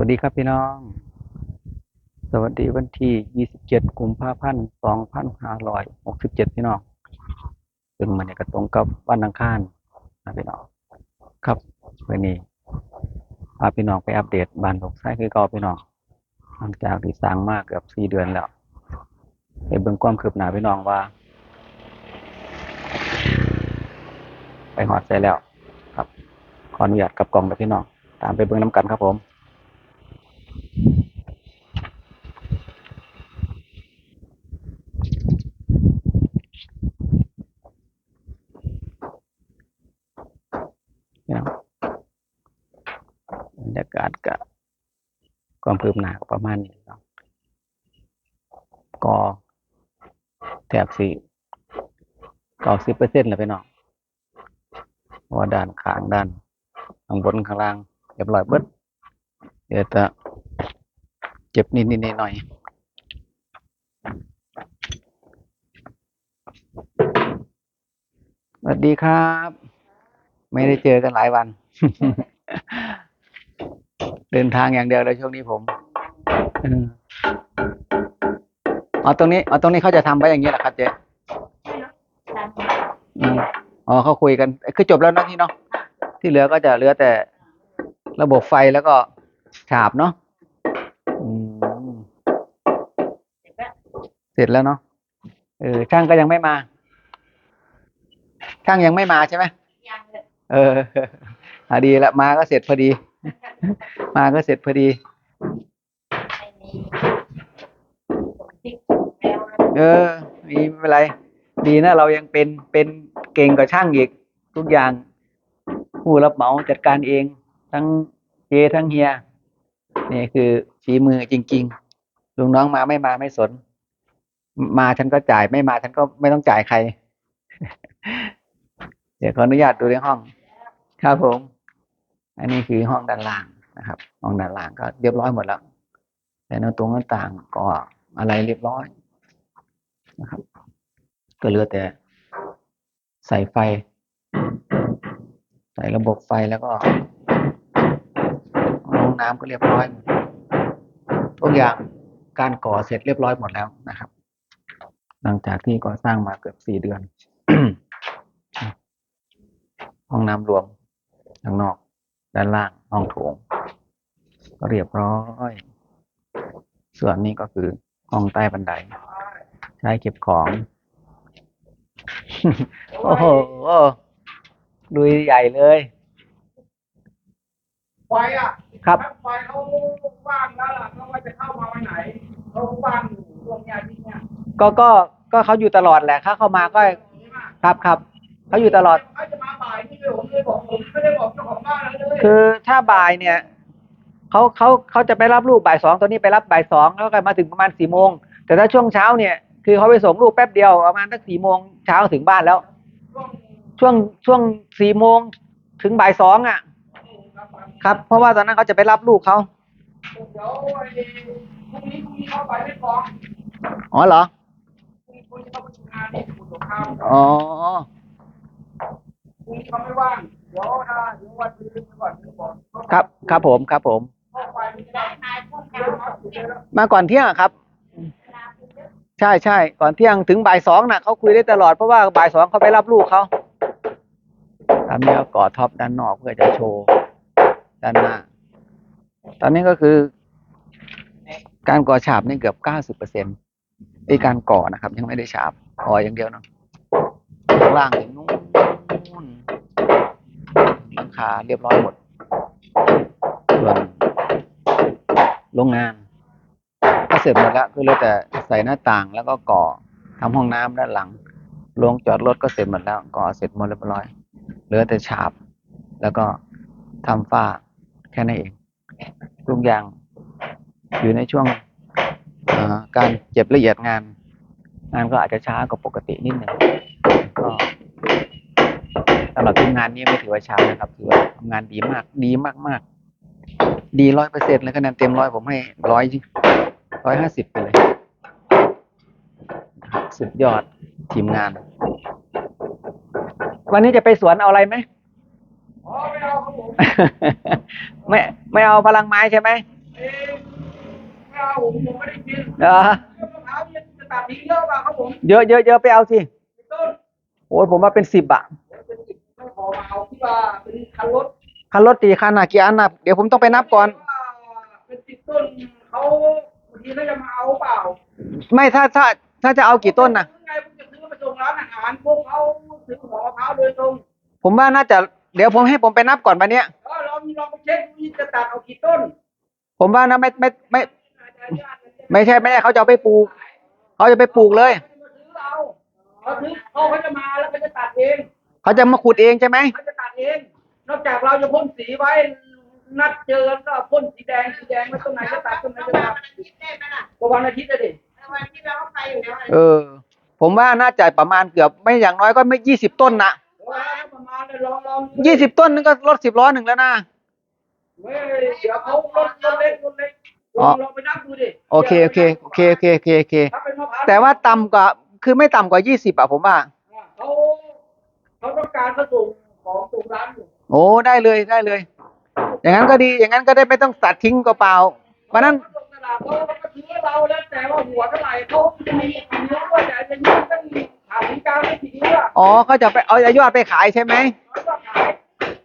วัสดีครับพี่น้อง สวัสดีวันที่ 27 กุมภาพันธ์2567 พี่น้องซึ่งมันเนี่ยก็ตรงกับวันอังคารนะพี่น้อง ครับวันนี้พาพี่น้องไปอัปเดตบ้านหลกไส้คือเก่าพี่น้อง หลังจากที่สร้างมากเกือบ4เดือนแล้วไปเบิ่งความคืบหน้าพี่น้องว่า ไปหอดใจแล้ว ครับ ขออนุญาตกับกล่องกับพี่น้อง ตามไปเบิ่งน้ำกันครับผม บรรยากาศกับความคืบหน้าก็ประมาณนี้เนาะก็แถบสี่เก้าสิบเปอร์เซ็นต์แล้วไปเนาะเพราะว่าด้านข้างด้านข้างบนข้างล่างเรียบร้อยเบิดเดี๋ยวจะ เจ็บนิดนิดๆหน่อยๆสวัสดีครับ ไม่ได้เจอกันหลายวัน เดินทางอย่างเดียวเลยช่วงนี้ผมเอออ๋อตรงนี้อ๋อตรงนี้เขาจะทำไว้อย่างนี้แหละครับเจ๊อืมอ๋อเขาคุยกัน คือจบแล้วนะที่เนาะที่เหลือก็จะเหลือแต่ระบบไฟแล้วก็ฉาบเนาะ เสร็จแล้วเนาะเออช่างก็ยังไม่มา ช่างยังไม่มาใช่ไหมยังเลยเอออะดีละมาก็เสร็จพอดี มาก็เสร็จพอดีไม่มีผมติ๊กแล้วนะเออ มีไม่เป็นไร ดีนะเรายังเป็นเป็นเก่งกว่าช่างอีก ทุกอย่าง ผู้รับเหมาจัดการเอง ทั้งเจทั้งเฮียนี่คือฝีมือจริง ๆ ลุงน้องมาไม่มาไม่สน มาฉันก็จ่ายไม่มาฉันก็ไม่ต้องจ่ายใคร เดี๋ยวขออนุญาตดูในห้อง ครับผม อันนี้คือห้องด้านล่างนะครับ ห้องด้านล่างก็เรียบร้อยหมดแล้ว แต่หน้าตรงหน้าต่างก็อะไรเรียบร้อยนะครับ ก็เหลือแต่ใส่ไฟ ใส่ระบบไฟแล้วก็ห้องน้ำก็เรียบร้อยทุกอย่างการก่อเสร็จเรียบร้อยหมดแล้วนะครับ หลังจากที่ก่อสร้างมาเกือบสี่เดือน ห้องน้ำรวมข้างนอก ด้านล่างห้องโถง ก็เรียบร้อย ส่วนนี้ก็คือห้องใต้บันได ใช้เก็บของ โอ้โหลุยใหญ่เลยไฟอะครับไฟเขาว่างแล้วล่ะเขาว่าจะเข้ามาวันไหนเขาว่างอยู่ช่วงเนี้ยที่เนี้ย ก็ก็ก็เขาอยู่ตลอดแหละถ้าเข้ามาก็ใช่ไหมครับครับเขาอยู่ตลอดเขาจะมาบ่ายนี่เลยผมเลยบอกผมไม่ได้บอกเจ้าของบ้านอะไรเลยคือถ้าบ่ายเนี่ยเขาเขาเขาจะไปรับลูกบ่ายสองตอนนี้ไปรับบ่ายสองแล้วก็มาถึงประมาณสี่โมงแต่ถ้าช่วงเช้าเนี่ยคือเขาไปส่งลูกแป๊บเดียวประมาณสักสี่โมงเช้าถึงบ้านแล้ว ช่วงช่วงช่วงสี่โมงถึงบ่ายสองอะ ครับ เพราะว่าตอนนั้นเขาจะไปรับลูกเขาเดี๋ยวไอ้พรุ่งนี้พรุ่งนี้เขาไปไม่ฟ้องอ๋อเหรอ พรุ่งนี้พรุ่งนี้เขางานที่สมุทรสงครามอ๋อพรุ่งนี้เขาไม่ว่างเดี๋ยวถ้าเดี๋ยววันอื่นก่อนเดี๋ยวบอกครับ ครับผม ครับผม ข้าไปไม่ได้ได้มาพวกเดี๋เรายวครับเดี๋ยวครับมาก่อนเที่ยงอะครับ ใช่ใช่ ก่อนเที่ยงถึงบ่ายสองน่ะเขาคุยได้ตลอดเพราะว่าบ่ายสองเขาไปรับลูกเขาทำเนี่ยก่อท็อปด้านนอกเพื่อจะโชว์ด้านหน้า ตอนนี้ก็คือ การก่อฉาบนี่เกือบเก้าสิบเปอร์เซ็นต์ ไอการก่อนะครับ ยังไม่ได้ฉาบก่ออย่างเดียวเนาะข้างล่างถึงนู้นหลังคาเรียบร้อยหมดส่วนโรงงานก็เสร็จหมดแล้วก็เหลือแต่ใส่หน้าต่างแล้วก็ก่อทำห้องน้ำด้านหลังโรงจอดรถก็เสร็จหมดแล้วก่อเสร็จหมดเรียบร้อย เหลือแต่ฉาบ แล้วก็ทำฝ้าแค่นั้นเองทุกอย่างอยู่ในช่วง การเก็บละเอียดงาน งานก็อาจจะช้ากว่าปกตินิดหนึ่งก็สำหรับทีมงานนี้ไม่ถือว่าช้านะครับถือว่าทำงานดีมาก ดีมากมากๆดีร้อยเปอร์เซ็นต์เลยคะแนนเต็มร้อยผมให้ร้อยร้อยห้าสิบไปเลย สุดยอดทีมงาน วันนี้จะไปสวนเอาอะไรไหมอ๋อไม่เอาครับผมไม่ไม่เอาพลังไม้ใช่ไหม เอ๊ะไม่เอาผมผมไม่ได้กินเออมะพร้าวเนี่ยจะตัดทิ้งเยอะป่ะครับผมเยอะเยอะเยอะไปเอาสิต้นโอ้ยผมว่าเป็นสิบอะเป็นสิบไม่พอมาเอาที่ว่าเป็นคันรถคันรถตีคันอะกี่อันอะเดี๋ยวผมต้องไปนับก่อน ว่าเป็นสิบต้นเขาบางทีเขาจะมาเอาเปล่าไม่ถ้าถ้าถ้าจะเอากี่ต้นน่ะไงผมจะซื้อมาส่งร้านอาหารพวกเขาซื้อหัวมะพร้าวโดยตรงผมว่าน่าจะเดี๋ยวผมให้ผมไปนับก่อนวันเนี้ยเออลองลองไปเช็คดูจะตัดเอากี่ต้นผมว่านะไม่ไม่ไม่ ไม่ใช่ไม่ใช่เขาจะเอาไปปลูกเขาจะไปปลูกเลยมาซื้อเอาเขาซื้อเขาเขาจะมาแล้วเขาจะตัดเองเขาจะมาขุดเองใช่ไหมเขาจะตัดเองนอกจากเราจะพ่นสีไว้ นัดเจอกันก็พ่นสีแดงสีแดงไม่ต้นไหนก็ตัดต้นไหนก็ตัดได้ไหมล่ะก็วันอาทิตย์เลยดิวันที่เราไปอยู่แล้วเออ ผมว่าน่าจะประมาณเกือบไม่อย่างน้อยก็ไม่ยี่สิบต้นนะว่าประมาณเลยลองลองยี่สิบต้นนึงก็รถสิบล้อหนึ่งแล้วนะเฮ้ยเดี๋ยวเขาลดลดเล็กลดเล็ก ลอ๋อองลองไปนับดูดิโอเคโอเคโอเคโอเคโอเคโอเค ถ้าเป็นมะพร้าวแต่ว่าต่ำกว่าคือไม่ต่ำกว่ายี่สิบอะผมว่า เขาเขาต้องการเขาส่งของส่งร้านอยู่โอ้ได้เลยได้เลย อย่างนั้นก็ดีอย่างนั้นก็ได้ไม่ต้องตัดทิ้งก็เปล่าวันนั้น ส่งตลาดเขาเขาก็ซื้อเราแล้วแต่ว่าหัวเท่าไหร่เขามีกี่นิ้วว่าจะจะยืดตั้งถามถึงกลางไม่กี่นิ้วอะอ๋อเขาจะไปเอายอดไปขายใช่ไหม เขาก็ขาย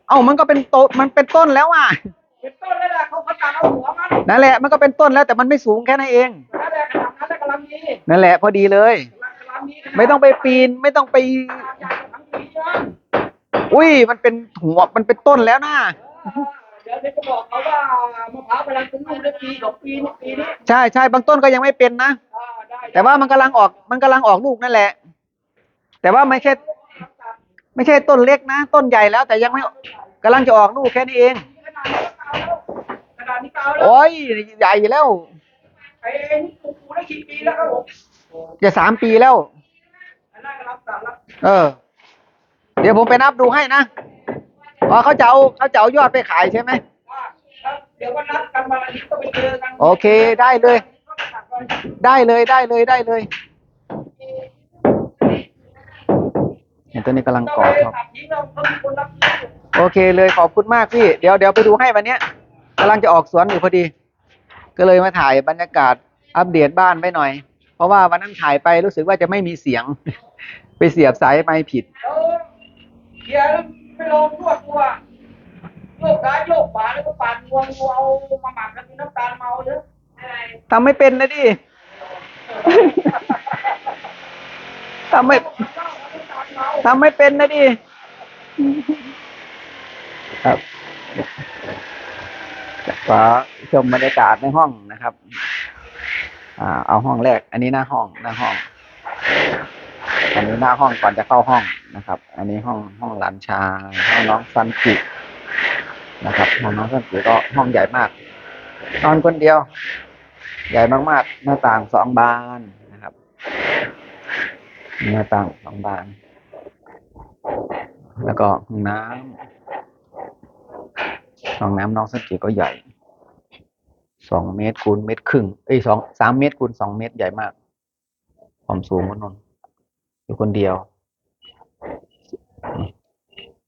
เอ้ามันก็เป็นโตมันเป็นต้นแล้วอะ เป็นต้นเลยแหละเขาเขาตัดเอาหัวมันนั่นแหละมันก็เป็นต้นแล้วแต่มันไม่สูงแค่นั้นเอง นั่นแหละขนาดนั้นแหละกำลังดีนั่นแหละพอดีเลย กำลังดีขนาดไม่ต้องไปปีนไม่ต้องไปอยากจะทั้งปีนะอุ้ยมันเป็นหัวมันเป็นต้นแล้วนะเออเดี๋ยวเดี๋ยวจะบอกเขาว่ามะพร้าวกำลังเป็นลูกได้ปีสองปีนี่ปีนี้ใช่ใช่บางต้นก็ยังไม่เป็นนะอ่าได้แต่ว่ามันกำลังออกมันกำลังออกลูกนั่นแหละ แต่ว่าไม่ใช่ไม่ใช่ต้นเล็กนะ ต้นใหญ่แล้วแต่ยังไม่กำลังจะออกลูกแค่นี้เองขนาดนี้ก็เก่าแล้วขนาดนี้เก่าแล้วโอ้ยใหญ่แล้วไอ้นี่ปลูกปลูกได้กี่ปีแล้วครับผมจะสามปีแล้ว อันนั้นกำลังตัดแล้วเออ เดี๋ยวผมไปนับดูให้นะอ๋อเขาจะเอาเขาจะเอายอดไปขายใช่ไหมว่าแล้วเดี๋ยววันนัดกันวันอาทิตย์ก็ไปเจอกันโอเคได้เลยได้เลยได้เลยได้เลยเห็นตัวนี้กำลังต้องกอไปดครับ ตัดทิ้งเราเขามีคนรับซื้ออยู่โอเคเลยขอบคุณมากพี่ เดี๋ยวเดี๋ยวไปดูให้วันเนี้ย กำลังจะออกสวนอยู่พอดี ก็เลยมาถ่ายบรรยากาศอัปเดตบ้านไปหน่อย เพราะว่าวันนั้นถ่ายไปรู้สึกว่าจะไม่มีเสียง ไปเสียบสายไปผิดแล้วเคลียร์แล้วไม่ลองนวดตัวโยกซ้ายโยกขวาแล้วก็ปั่นงวงงูเอามาหมักกันเป็นน้ำตาลเมาเยอะอะไรทำไม่เป็นนะดิทำไม่เจ้าเอาน้ำตาลเมาทำไม่เป็นนะดิ ครับ ขอชมบรรยากาศในห้องนะครับ อ่า เอาห้องแรก อันนี้หน้าห้องหน้าห้อง อันนี้หน้าห้องก่อนจะเข้าห้องนะครับ อันนี้ห้องห้องหลานชายห้องน้องซันจินะครับห้องน้องซันจิก็ห้องใหญ่มาก นอนคนเดียว ใหญ่มากๆ หน้าต่างสองบานนะครับหน้าต่างสองบาน แล้วก็ห้องน้ำ ห้องน้ำน้องสันจิก็ใหญ่สองเมตรคูณเมตรครึ่งเอ้ยสองสามเมตรคูณสองเมตรใหญ่มากความสูงก็นนอยู่คนเดียว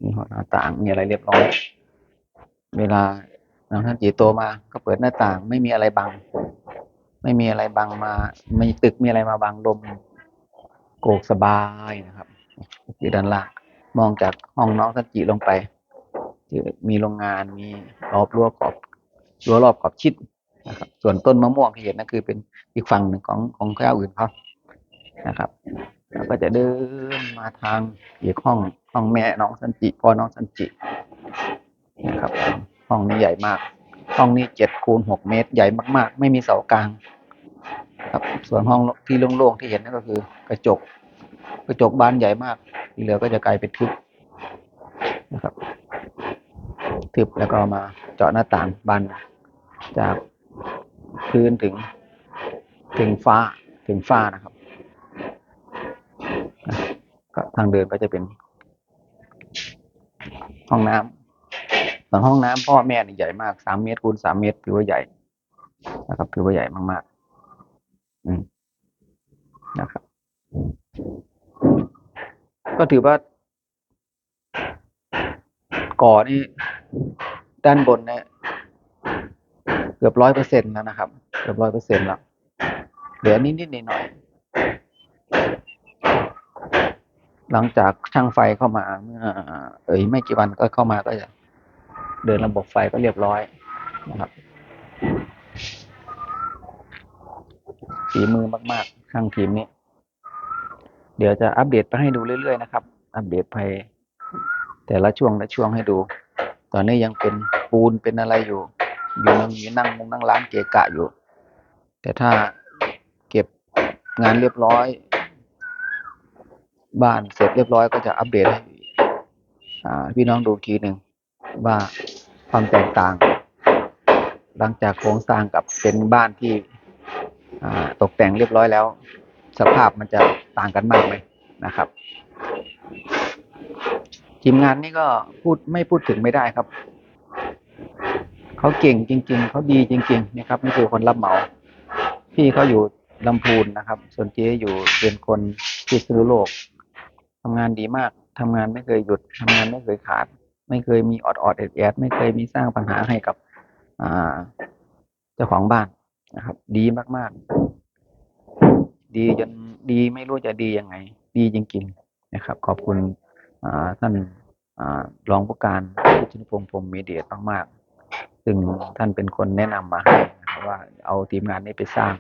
มีหน้าต่างมีอะไรเรียบร้อย เวลาน้องสันจิโตมาก็เปิดหน้าต่าง ไม่มีอะไรบัง ไม่มีอะไรบังมาไม่ตึกมีอะไรมาบังลมโกกสบายนะครับอยู่ด้านล่างมองจากห้องน้องสันจิลงไป มีโรงงานมีรอบรั้วขอบรั้วรอบขอบชิดนะครับ ส่วนต้นมะม่วงที่เห็นนั่นคือเป็นอีกฝั่งหนึ่งของของเจ้าอื่นเขานะครับแล้วก็จะเดินมาทางอีกห้องห้องแม่น้องสันจิพ่อน้องสันจินะครับ ห้องนี้ใหญ่มาก ห้องนี้เจ็ดคูณหกเมตร ใหญ่มาก ๆ ไม่มีเสากลาง ครับ ส่วนห้องที่โล่งๆที่เห็นนั่นก็คือกระจก กระจกบานใหญ่มากที่เหลือก็จะกลายเป็นทึบนะครับ ทึบแล้วก็มาเจาะหน้าต่างบานจากพื้นถึงถึงฟ้าถึงฟ้านะครับ ก็ทางเดินก็จะเป็น ห้องน้ำส่วนห้องน้ำพ่อแม่นี่ใหญ่มากสามเมตรคูณสามเมตรถือว่าใหญ่นะครับถือว่าใหญ่มากๆ อืมนะครับ ก็ถือว่าก่อนี่ ด้านบนเนี่ยเกือบร้อยเปอร์เซ็นต์แล้วนะครับ เกือบร้อยเปอร์เซ็นต์แล้วเหลือนิดนิดหน่อยหน่อยหลังจากช่างไฟเข้ามาเมื่อ เอ้ยไม่กี่วันก็เข้ามาก็จะเดินระบบไฟก็เรียบร้อยนะครับฝีมือมากๆช่างทีมนี้ เดี๋ยวจะอัปเดตไปให้ดูเรื่อยๆนะครับ อัปเดตไปแต่ละช่วงละช่วงให้ดู ตอนนี้ยังเป็นปูนเป็นอะไรอยู่ อยู่นั่งอยู่นั่งมุงนั่งร้านเกะกะอยู่ แต่ถ้าเก็บงานเรียบร้อย บ้านเสร็จเรียบร้อยก็จะอัปเดตให้พี่น้องดูทีหนึ่งว่าความแตกต่าง หลังจากโครงสร้างกับเป็นบ้านที่ตกแต่งเรียบร้อยแล้ว สภาพมันจะต่างกันมากไหมนะครับ ทีมงานนี่ก็พูดไม่พูดถึงไม่ได้ครับ เขาเก่งจริง ๆ เขาดีจริง ๆ นะครับนี่คือคนรับเหมา พี่เขาอยู่ลำพูนนะครับ ส่วนเจ๊อยู่เป็นคนพิษณุโลกทำงานดีมากทำงานไม่เคยหยุดทำงานไม่เคยขาด ไม่เคยมีออดออดแอดแอดไม่เคยมีสร้างปัญหาให้กับอ่าเจ้าของบ้านนะครับ ดีมากๆ ดีจนดีไม่รู้จะดียังไง ดีจริง ๆ นะครับ ขอบคุณ ท่านรองผู้การชิตพงษ์พรมมีเดียมากๆซึ่งท่านเป็นคนแนะนำมาให้นะครับว่าเอาทีมงานนี้ไปสร้าง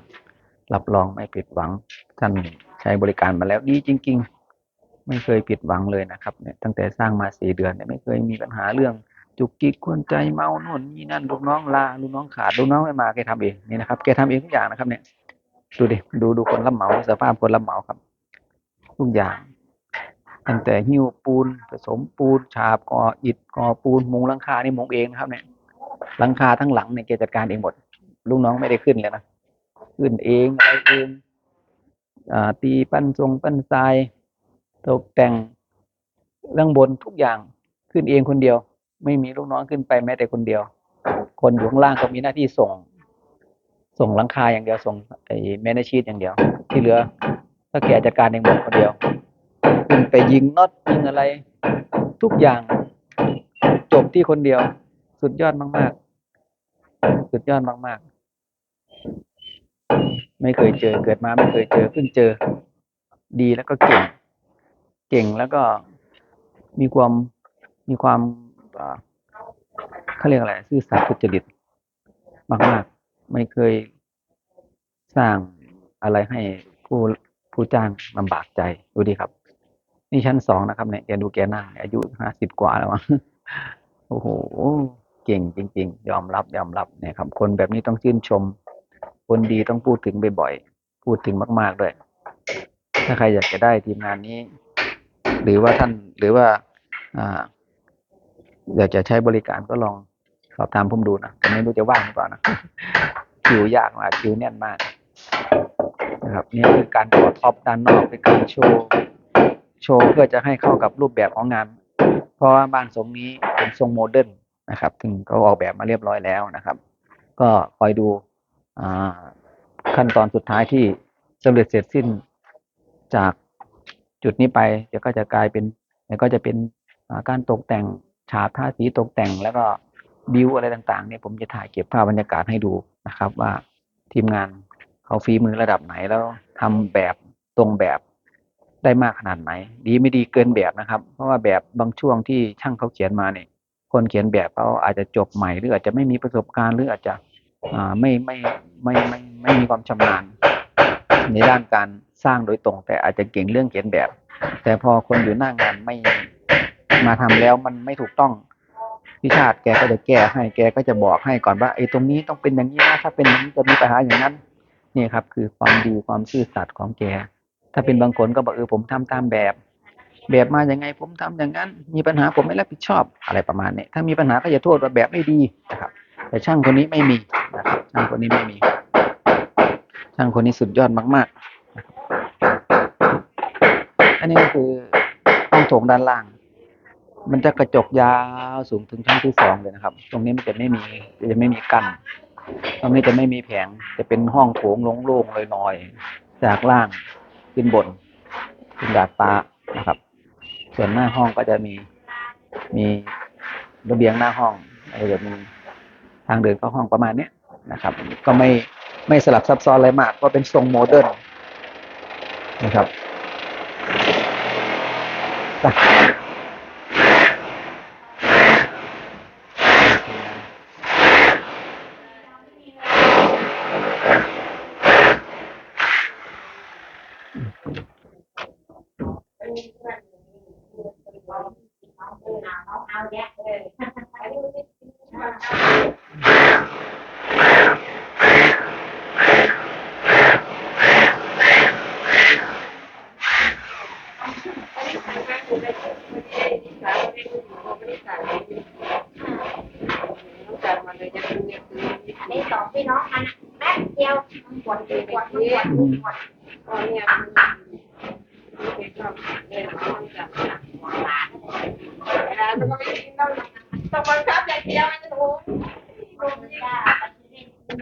รับรองไม่ผิดหวัง ท่านใช้บริการมาแล้วดีจริง ๆ ไม่เคยผิดหวังเลยนะครับเนี่ยตั้งแต่สร้างมาสี่เดือนเนี่ยไม่เคยมีปัญหาเรื่องจุกจิกกวนใจเมาโน่นนี่นั่นลูกน้องลาลูกน้องขาดลูกน้องไม่มาแกทำเองนี่นะครับแกทำเองทุกอย่างนะครับเนี่ยดูดิดูดูคนรับเหมาสภาพคนรับเหมาครับ ทุกอย่าง ตั้งแต่หิ้วปูนผสมปูนฉาบก่ออิฐก่อปูนมุงหลังคานี่มุงเองนะครับเนี่ยหลังคาทั้งหลังเนี่ยแกจัดการเองหมดลูกน้องไม่ได้ขึ้นเลยนะขึ้นเองอะไรเองอ่าตีปั้นทรงปั้นทรายตกแต่งเรื่องบนทุกอย่างขึ้นเองคนเดียว ไม่มีลูกน้องขึ้นไปแม้แต่คนเดียว คนอยู่ข้างล่างก็มีหน้าที่ส่ง ส่งหลังคาอย่างเดียวส่งไอ้แมนชีตอย่างเดียว ที่เหลือก็แกจัดการเองหมดคนเดียว ขึ้นไปยิงน็อตยิงอะไร ทุกอย่างจบที่คนเดียว สุดยอดมาก ๆ สุดยอดมาก ๆ ไม่เคยเจอเกิดมาไม่เคยเจอเพิ่งเจอ ดีแล้วก็เก่ง เก่งแล้วก็มีความมีความเขาเรียกอะไรซื่อสัตย์สุจริตมาก ๆ ไม่เคยสร้างอะไรให้ผู้ผู้จ้างลำบากใจดูดีครับ นี่ชั้นสองนะครับเนี่ยแกดูแกนั่งอายุห้าสิบกว่าแล้วมั้งโอ้โหเก่งจริง ๆ ยอมรับยอมรับเนี่ยครับ คนแบบนี้ต้องชื่นชม คนดีต้องพูดถึงบ่อยๆพูดถึงมาก ๆ ด้วย ถ้าใครอยากจะได้ทีมงานนี้ หรือว่าท่านหรือว่าอ่าอยากจะใช้บริการก็ลองสอบถามผมดูนะแต่ไม่รู้จะว่างหรือเปล่านะคิวยากมากคิวแน่นมากนะครับนี่คือการกดท็อปด้านนอกเป็นการโชว์ โชว์เพื่อจะให้เข้ากับรูปแบบของงาน เพราะว่าบ้านทรงนี้เป็นทรงโมเดิร์นนะครับถึงเขาออกแบบมาเรียบร้อยแล้วนะครับ ก็คอยดูขั้นตอนสุดท้ายที่สำเร็จเสร็จสิ้นจากจุดนี้ไปเดี๋ยวก็จะกลายเป็นเดี๋ยวก็จะเป็นาการตกแต่งฉาบท่าสีตกแต่งแล้วก็บิวอะไรต่างๆเนี่ยผมจะถ่ายเก็บภาพบรรยากาศให้ดูนะครับ ว่าทีมงานเขาฝีมือระดับไหนแล้วทำแบบตรงแบบ ได้มากขนาดไหน ดีไม่ดีเกินแบบนะครับ เพราะว่าแบบบางช่วงที่ช่างเขาเขียนมาเนี่ยคนเขียนแบบเขาอาจจะจบใหม่ หรืออาจจะไม่มีประสบการณ์หรืออาจจะไม่ไม่ไม่ไม่ไม่ไม่มีความชำนาญ ในด้านการสร้างโดยตรง แต่อาจจะเก่งเรื่องเขียนแบบ แต่พอคนอยู่หน้างานไม่มาทำแล้วมันไม่ถูกต้องพี่ชาติแกก็จะแก้ให้แกก็จะบอกให้ก่อนว่าไอ้ตรงนี้ต้องเป็นอย่างนี้นะถ้าเป็นอย่างนี้จะมีปัญหาอย่างนั้นนี่ครับ คือความดีความซื่อสัตย์ของแก ถ้าเป็นบางคนก็บอกเออผมทำตามแบบ แบบมาอย่างไงผมทำอย่างนั้น มีปัญหาผมไม่รับผิดชอบอะไรประมาณนี้ถ้ามีปัญหาก็จะโทษว่าแบบไม่ดีนะครับ แต่ช่างคนนี้ไม่มีนะครับช่างคนนี้ไม่มี ช่างคนนี้สุดยอดมากๆ อันนี้ก็คือห้องโถงด้านล่าง มันจะกระจกยาวสูงถึงชั้นที่สองเลยนะครับ ตรงนี้มันจะไม่มีจะไม่มีกั้นตรงนี้จะไม่มีแผงจะเป็นห้องโถงโล่งๆลอยๆจากล่าง ขึ้นบนขึ้นดาดฟ้านะครับ ส่วนหน้าห้องก็จะมีมีระเบียงหน้าห้องอาจจะมีทางเดินเข้าห้องประมาณเนี้ยนะครับ ก็ไม่ไม่สลับซับซ้อนอะไรมาก ก็เป็นทรงโมเดิร์นนะครับ เอาเอาแยะเลยอันนี้สองพี่น้องกันแป๊บเดียวมันปวดปวดปวดปวดปวดลมจ้าปัจจุบันเที่ยวไว้ ครับ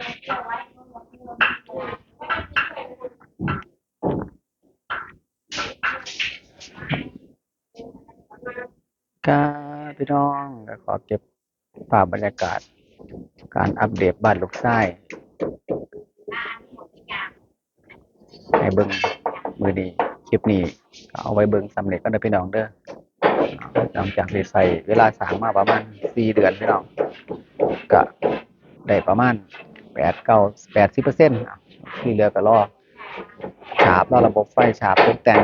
พี่น้องก็ขอเก็บภาพบรรยากาศ การอัปเดตบ้านลูกชายให้เบิ่งมือดีคลิปนี้ก็เอาไว้เบิ่งสำเร็จก็ได้พี่น้องเด้อหลังจากได้ใส่เวลาสางมาประมาณสี่เดือนพี่น้องก็ได้ประมาณ แปดเก้าแปดสิบเปอร์เซ็นต์ที่เหลือก็รอฉาบรอระบบไฟฉาบตกแต่ง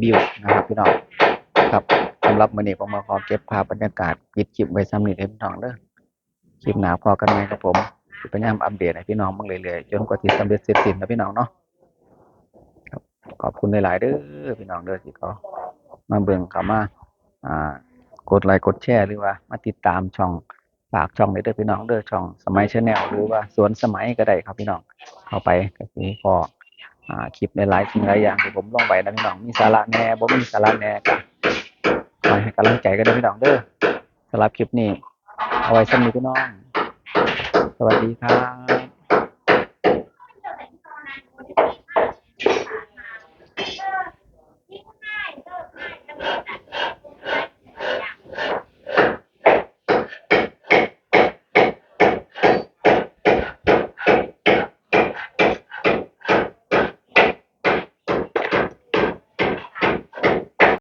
บิวนะครับพี่น้องครับสำหรับมื้อนี้ผมมาขอเก็บภาพบรรยากาศปิดคลิปไว้ซ้ำนี้เด้อพี่น้องเด้อคลิปหนาพอกันไหมครับผมพยายามอัปเดตให้พี่น้องบิ่งเรื่อยๆจนกว่าที่สำเร็จเสร็จสิ้นนะพี่น้องเนาะครับขอบคุณหลายๆเด้อพี่น้องเด้อที่เขามาเบิ่งเข้ามาอ่ากดไลค์กดแชร์หรือว่า มาติดตามช่อง ฝากช่องเด้อพี่น้องเด้อช่องสมัยชาแนลหรือว่าสวนสมัยก็ได้ครับพี่น้องเข้าไปก็คือพอคลิปในหลายสิ่งหลายอย่างที่ผมลงไปนะพี่น้องมีสาระแน่บ่มีสาระแน่ก็คอยให้กำลังใจกันเด้อพี่น้องเด้อสำหรับคลิปนี้ เอาไว้สำหรับพี่น้อง สวัสดีครับ